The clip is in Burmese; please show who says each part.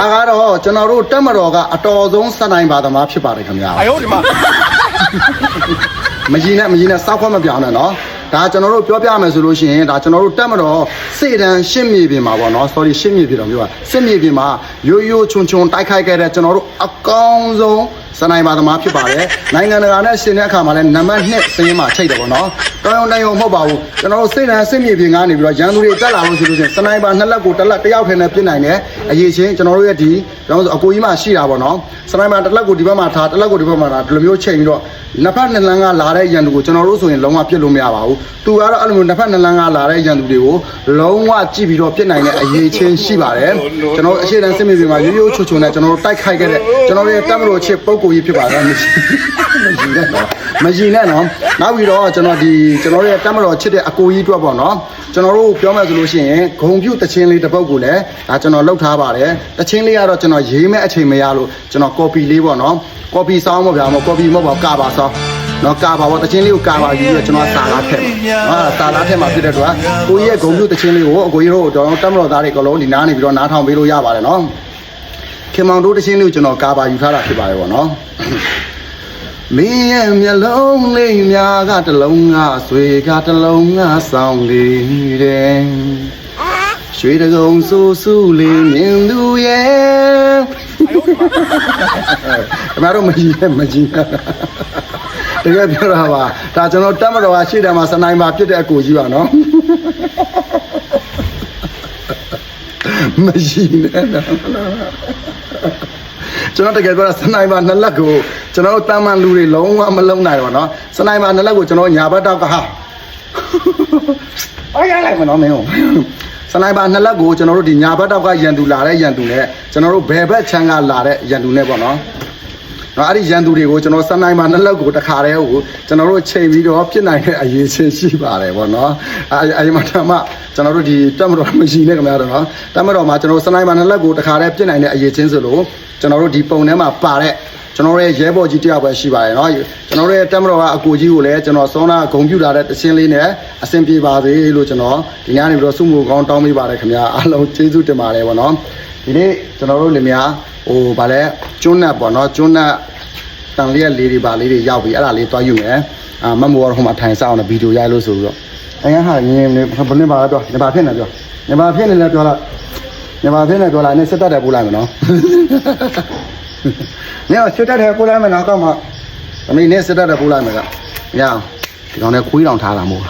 Speaker 1: ဒါကတော့ကျွန်တော်တို့တက်မတော်ကအတော်ဆုံးစနိုင်ပါသမားဖြစ်ပါတယ်ခင်ဗျာ
Speaker 2: အယောဒီမှာ
Speaker 1: မကြီးနဲ့မကြီးနဲ့စောက်ခွက်မပြောင်းနဲ့နော်ဒါကျွန်တော်တို့ပြောပြမယ်ဆိုလို့ရှိရင်ဒါကျွန်တော်တို့တက်မတော်စေတန်းရှစ်မြေပြင်မှာပေါ့နော် sorry ရှစ်မြေပြင်တော့ပြောတာရှစ်မြေပြင်မှာရိုးရိုးချုံချုံတိုက်ခိုက်ခဲ့တဲ့ကျွန်တော်တို့အကောင်းဆုံး စနိုင်ပါသမားဖြစ်ပါတယ်နိုင်ငံတကာနဲ့ရှင်တဲ့အခါမှာလည်းနံပါတ်1စင်းမှာချိန်တယ်ပေါ့နော်တောင်းရုံတိုင်းရုံမဟုတ်ပါဘူးကျွန်တော်တို့စေတံစစ်မြေပြင်ကနေပြီးတော့ရန်သူတွေတက်လာလို့ဆိုလို့ရှိရင်စနိုင်ပါနှစ်လက်ကိုတစ်လက်တစ်ယောက်ထဲနဲ့ပြစ်နိုင်တယ်အရေးချင်းကျွန်တော်တို့ရဲ့ဒီကျွန်တော်တို့အကိုကြီးမှရှိတာပေါ့နော်စနိုင်ပါတစ်လက်ကိုဒီဘက်မှာထားတစ်လက်ကိုဒီဘက်မှာထားဒီလိုမျိုးချိန်ပြီးတော့နှစ်ဖက်နှစ်လမ်းကလာတဲ့ရန်သူကိုကျွန်တော်တို့ဆိုရင်လုံးဝပြစ်လို့မရပါဘူးသူကတော့အဲ့လိုမျိုးနှစ်ဖက်နှစ်လမ်းကလာတဲ့ရန်သူတွေကိုလုံးဝကြည့်ပြီးတော့ပြစ်နိုင်တဲ့အရေးချင်းရှိပါတယ်ကျွန်တော်တို့အရှိတန်းစစ်မြေပြင်မှာရိုးရိုးချွချွနဲ့ကျွန်တော်တို့တိုက်ခိုက်ခဲ့တဲ့ကျွန်တော်တို့ရဲ့တပ်မတော်ချစ်ပုံကိုကြီးဖြစ်ပါတယ်မရှိမရှိနဲ့နော်မရှိနဲ့နော်နောက်ပြီးတော့ကျွန်တော်ဒီကျွန်တော်တို့ရဲ့တပ်မတော်ချစ်တဲ့အကိုကြီးအတွက်ပေါ့နော်ကျွန်တော်တို့ပြောမယ်ဆိုလို့ရှိရင်ဂုံပြုတ်တချင်းလေးတစ်ပုတ်ကိုလည်းဒါကျွန်တော်လုပ်ထားပါတယ်တချင်းလေးကတော့ကျွန်တော်ရေးမဲ့အချိန်မရလို့ကျွန်တော် copy လေးပေါ့နော် copy ဆောင်းမဗျာမ copy မဟုတ်ပါဘူးကာပါဆောင်းနော်ကာပါပေါ့တချင်းလေးကိုကာပါယူပြီးတော့ကျွန်တော်စာလားထည့်မှာဟာစာလားထည့်မှာဖြစ်တဲ့အတွက်ကိုကြီးရဲ့ဂုံပြုတ်တချင်းလေးကိုအကိုကြီးတို့ကျွန်တော်တပ်မတော်သားတွေအကုန်လုံးဒီနားနေပြီးတော့နားထောင်ပေးလို့ရပါတယ်နော် ခင်မောင်တို့တချင်းလေးကိုကျွန်တော်ကာပါယူထားတာဖြစ်ပါတယ်ပေါ့နော်မင်းရဲ့မျက်လုံးလေးများကတစ်လုံးကဆွေကတစ်လုံးကစောင်းလေးတဲ့ရွှေတကုံဆူဆူလေးမြင်သူရဲ့အမတို့မကြီးနဲ့မကြီးနဲ့တကယ်ပြောတာပါဒါကျွန်တော်တက်မတော်ကရှေ့တယ်မှာစနိုင်ပါဖြစ်တဲ့အကိုကြီးပါနော်မကြီးနဲ့နော် ကျွန်တော်တကယ်ပြောတာစနိုက်ပါနှစ်လက်ကိုကျွန်တော်တို့တာမန်လူတွေလုံးဝမလုံနိုင်ပါတော့စနိုက်ပါနှစ်လက်ကိုကျွန်တော်ညာဘက်တော့ကဟာအားရလိုက်မနော်မင်းတို့စနိုက်ပါနှစ်လက်ကိုကျွန်တော်တို့ဒီညာဘက်တော့ကရန်သူလာတဲ့ရန်သူနဲ့ကျွန်တော်တို့ဘယ်ဘက်ချမ်းကလာတဲ့ရန်သူနဲ့ပေါ့နော် နော်အဲ့ဒီရန်သူတွေကိုကျွန်တော်စနိုက်ပါနှစ်လက်ကိုတခါတည်းကိုကျွန်တော်တို့ချိန်ပြီးတော့ပြစ်နိုင်တဲ့အရေးချင်းရှိပါတယ်ပေါ့နော်အဲအဲဒီမှာတမကျွန်တော်တို့ဒီတက်မတော်မရှိနဲ့ခင်ဗျားတို့နော်တက်မတော်မှာကျွန်တော်စနိုက်ပါနှစ်လက်ကိုတခါတည်းပြစ်နိုင်တဲ့အရေးချင်းဆိုလို့ကျွန်တော်တို့ဒီပုံထဲမှာပါတဲ့ကျွန်တော်တို့ရဲ့ရဲဘော်ကြီးတယောက်ပဲရှိပါတယ်နော်ကျွန်တော်တို့ရဲ့တက်မတော်ကအကိုကြီးကိုလည်းကျွန်တော်စောနာဂုံပြူလာတဲ့တခြင်းလေးနဲ့အဆင်ပြေပါစေလို့ကျွန်တော်ဒီညနေပြီးတော့စုမှုကောင်းတောင်းပေးပါတယ်ခင်ဗျာအားလုံးကျေးဇူးတင်ပါတယ်ပေါ့နော် ဒီနေ့ကျွန်တော်တို့လင်မယားဟိုဗာလဲကျွန်းနတ်ပေါ့နော်ကျွန်းနတ်တန်လျက်လေးတွေပါလေးတွေရောက်ပြီအဲ့ဒါလေးသွားယူမယ်အာမမိုးကတော့ဟိုမှာထိုင်စားအောင်ဗီဒီယိုရိုက်လို့ဆိုပြီးတော့အင်္ဂါဟာငင်းနေဘယ်နဲ့ပါလဲပြောနေပါဖြစ်နေပြောနေပါဖြစ်နေလဲပြောလားနေပါဖြစ်နေပြောလားနေစစ်တက်တယ်ပို့လိုက်မယ်နော်နေစစ်တက်တယ်ပို့လိုက်မယ်နော်ကောက်မှာသမီးနေစစ်တက်တယ်ပို့လိုက်မယ်ကရအောင်ဒီကောင်နဲ့ခွေးတောင်ထားတာမို့